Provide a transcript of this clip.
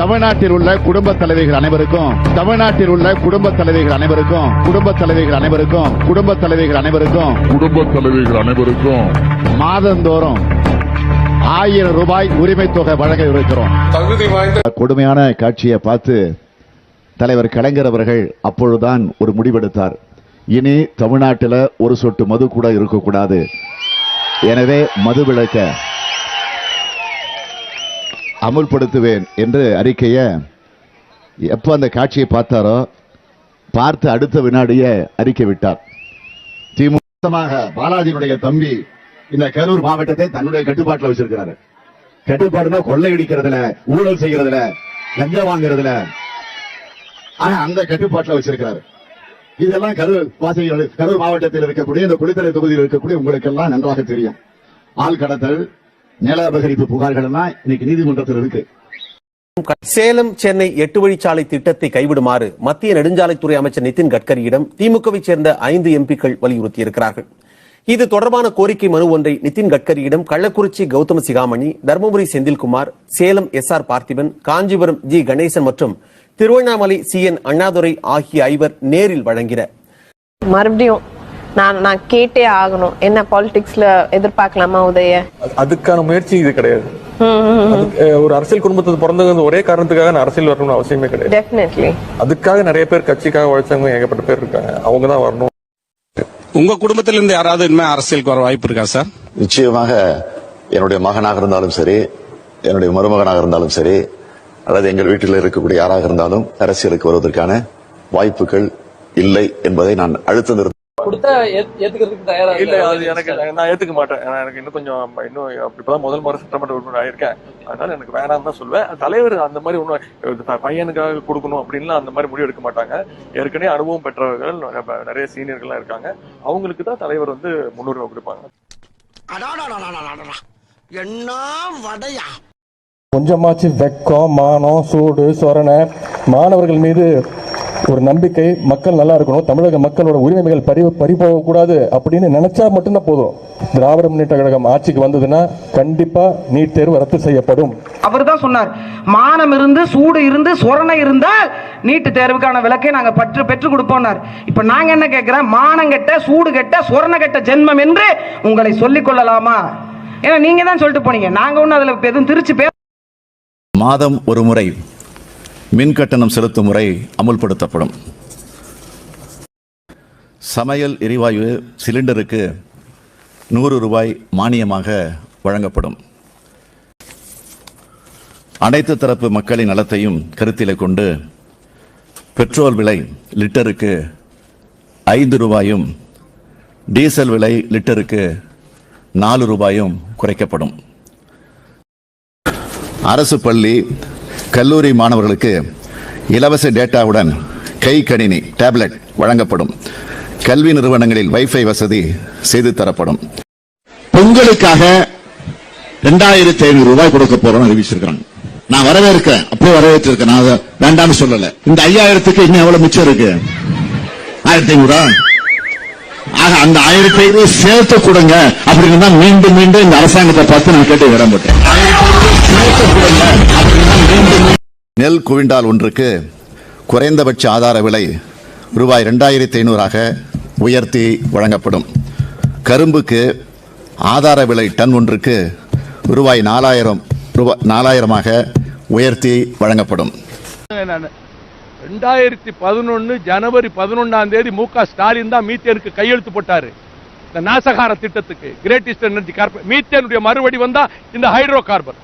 தமிழ்நாட்டில் உள்ள குடும்ப தலைவிகள் அனைவருக்கும் தமிழ்நாட்டில் உள்ள குடும்ப தலைவிகள் அனைவருக்கும் குடும்ப தலைவிகள் அனைவருக்கும் குடும்ப தலைவிகள் அனைவருக்கும் குடும்ப தலைவிகள் அனைவருக்கும். மாதந்தோறும் ஆயிரம் ரூபாய் உரிமை தொகை வழங்க இருக்கிறோம். தகுதி வாய்ந்த கொடுமையான காட்சியை பார்த்து தலைவர் கலைஞர் அவர்கள் அப்பொழுதுதான் ஒரு முடிவெடுத்தார். இனி தமிழ்நாட்டில் ஒரு சொட்டு மது கூட இருக்கக்கூடாது. எனவே மது விளக்க அமுல்படுத்துவேன் என்று அறிக்கையை எப்போ அந்த காட்சியை பார்த்தாரோ பார்த்து அடுத்த வினாடியே அறிக்கை விட்டார். திமுக பாலாஜியுடைய தம்பி இந்த கரூர் மாவட்டத்தை தன்னுடைய கட்டுப்பாட்டில் வச்சிருக்கிறாரு. கட்டுப்பாடுனா கொள்ளையடிக்கிறதுல ஊழல் செய்யறதுல லஞ்சம் வாங்குறதுல. ஆனா அந்த கட்டுப்பாட்டில் வச்சிருக்கிறாரு. இதெல்லாம் கரூர் வாசிகள் கரூர் மாவட்டத்தில் இருக்கக்கூடிய இந்த குளித்தலை தொகுதியில் இருக்கக்கூடிய உங்களுக்கு எல்லாம் நன்றாக தெரியும். ஆள் கடத்தல் நில அபகரிப்பு புகார்கள் எல்லாம் இன்னைக்கு நீதிமன்றத்தில் இருக்கு. சேலம் சென்னை எட்டு வழிச்சாலை திட்டத்தை கைவிடுமாறு மத்திய நெடுஞ்சாலைத்துறை அமைச்சர் நிதின் கட்கரியிடம் திமுகவை சேர்ந்த ஐந்து எம்பிக்கள் வலியுறுத்தியிருக்கிறார்கள். இது தொடர்பான கோரிக்கை மனு ஒன்றை Nitin கட்கரியிடம் Kallakurichi Gautama Sigamani Dharmapuri Senthilkumar Salem S R Parthiban Kanchipuram G Ganesan மற்றும் திருவண்ணாமலை சி என் அண்ணாதுரை ஆகிய ஐவர் நேரில் வழங்கினர். மறுபடியும் நான் நான் கேட்டே ஆகணும். என்ன பாலிடிக்ஸ்ல எதிர்பார்க்கலாமா உதய? அதுக்கான முயற்சி இது கிடையாது. ஒரு அரசியல் குடும்பத்துக்கு பிறந்தது ஒரே காரணத்துக்காக நான் அரசியல் வரணும்னு அவசியமே கிடையாது. டெஃபினெட்லி அதுக்காக நிறைய பேர் கட்சிக்காக உழைச்சவங்க ஏகப்பட்ட பேர் இருக்காங்க. அவங்க தான் வரணும். உங்க குடும்பத்தில இருந்து யாராவது இனிமே அரசியலுக்கு வர வாய்ப்பு இருக்கா சார்? நிச்சயமாக என்னுடைய மகனாக இருந்தாலும் சரி என்னுடைய மருமகனாக இருந்தாலும் சரி அல்லது எங்கள் வீட்டில் இருக்கக்கூடிய யாராக இருந்தாலும் அரசியலுக்கு வருவதற்கான வாய்ப்புகள் இல்லை என்பதை நான் அழுத்த நிறுத்த கொடுத்தா ஏத்- ஏத்துக்கிறதுக்கு தயாரா இல்ல? அது எனக்கு நான் ஏத்துக்க மாட்டேன். எனக்கு இன்னும் கொஞ்சம் இன்னும் இப்பதான் முதல் முறை சட்டமன்ற உறுப்பினர் ஆயிருக்கேன். அதனால எனக்கு வேணாம் தான் சொல்லுவேன் தலைவர் அந்த மாதிரி ஒன்றும் பையனுக்காக கொடுக்கணும் அப்படின்லாம் அந்த மாதிரி முடிவு எடுக்க மாட்டாங்க. ஏற்கனவே அனுபவம் பெற்றவர்கள் நிறைய- நிறைய சீனியர்கள்லாம் இருக்காங்க. அவங்களுக்கு தான் தலைவர் வந்து முன்னுரிமை கொடுப்பாங்க. என்ன வடையா? கொஞ்சமாச்சு வெக்கம் மானம் சூடு சொரணை. மாணவர்கள் மீது ஒரு நம்பிக்கை மக்கள் நல்லா இருக்கணும் தமிழக மக்களோட உரிமைகள் பறி பறி போகக்கூடாது அப்படின்னு நினைச்சா மட்டும்தான் போதும். திராவிட முன்னேற்ற கழகம் ஆட்சிக்கு வந்ததுன்னா கண்டிப்பா நீட் தேர்வு ரத்து செய்யப்படும். அவர் தான் சொன்னார் மானம் இருந்து சூடு இருந்து சொரணை இருந்தால் நீட்டு தேர்வுக்கான விளக்கை நாங்க பற்று பெற்றுக் கொடுப்போம்னார். இப்ப நாங்க என்ன கேட்கிறோம்? மானம் கெட்ட சூடு கெட்ட சொரண கெட்ட ஜென்மம் என்று உங்களை சொல்லிக் கொள்ளலாமா? ஏன்னா நீங்க தான் சொல்லிட்டு போனீங்க. நாங்க ஒன்னும் அதுல எதுவும் திருச்சி பேச மாதம் ஒரு முறை மின் கட்டணம் செலுத்தும் முறை அமுல்படுத்தப்படும். சமையல் எரிவாயு சிலிண்டருக்கு நூறு ரூபாய் மானியமாக வழங்கப்படும். அனைத்து தரப்பு மக்களின் நலத்தையும் கருத்தில் கொண்டு பெட்ரோல் விலை லிட்டருக்கு ஐந்து ரூபாயும் டீசல் விலை லிட்டருக்கு நாலு ரூபாயும் குறைக்கப்படும். அரசு பள்ளி கல்லூரி மாணவர்களுக்கு இலவச டேட்டாவுடன் கை கணினி டேப்லெட் வழங்கப்படும். கல்வி நிறுவனங்களில் வைஃபை வசதி செய்து தரப்படும். பொங்கலுக்காக ரெண்டாயிரத்தி ஐநூறு ரூபாய் கொடுக்க போறோம் அறிவிச்சிருக்காங்க நான் வரவேற்கிறேன். அப்போ வரவேற்றிருக்கேன். நான் வேண்டாம்னு சொல்லல. இந்த ஐயாயிரத்துக்கு இன்னும் எவ்வளவு மிச்சம் இருக்கு? ஆயிரத்தி ஐநூறா? ஆக அந்த ஆயிரத்தி ஐநூறு சேர்த்து கொடுங்க. அப்படின்னு தான் மீண்டும் மீண்டும் இந்த அரசாங்கத்தை பார்த்து நான் கேட்டு விரும்பட்டேன் நெல் குவிண்டால் ஒன்றுக்கு குறைந்தபட்ச ஆதார விலை ரூபாய் ரெண்டாயிரத்தி ஐநூறாக உயர்த்தி வழங்கப்படும். கரும்புக்கு ஆதார விலை டன் ஒன்றுக்கு ரூபாய் நாலாயிரம் ரூபாய் நாலாயிரமாக உயர்த்தி வழங்கப்படும். ரெண்டாயிரத்தி பதினொன்று ஜனவரி பதினொன்றாம் தேதி மு க ஸ்டாலின் தான் மீத்தேனுக்கு கையெழுத்து போட்டார். இந்த நாசகார திட்டத்துக்கு கிரேட் ஈஸ்டர்ன் எனர்ஜி கார்பன் மீத்தேனுடைய மறுபடி வந்தால் இந்த ஹைட்ரோ கார்பன்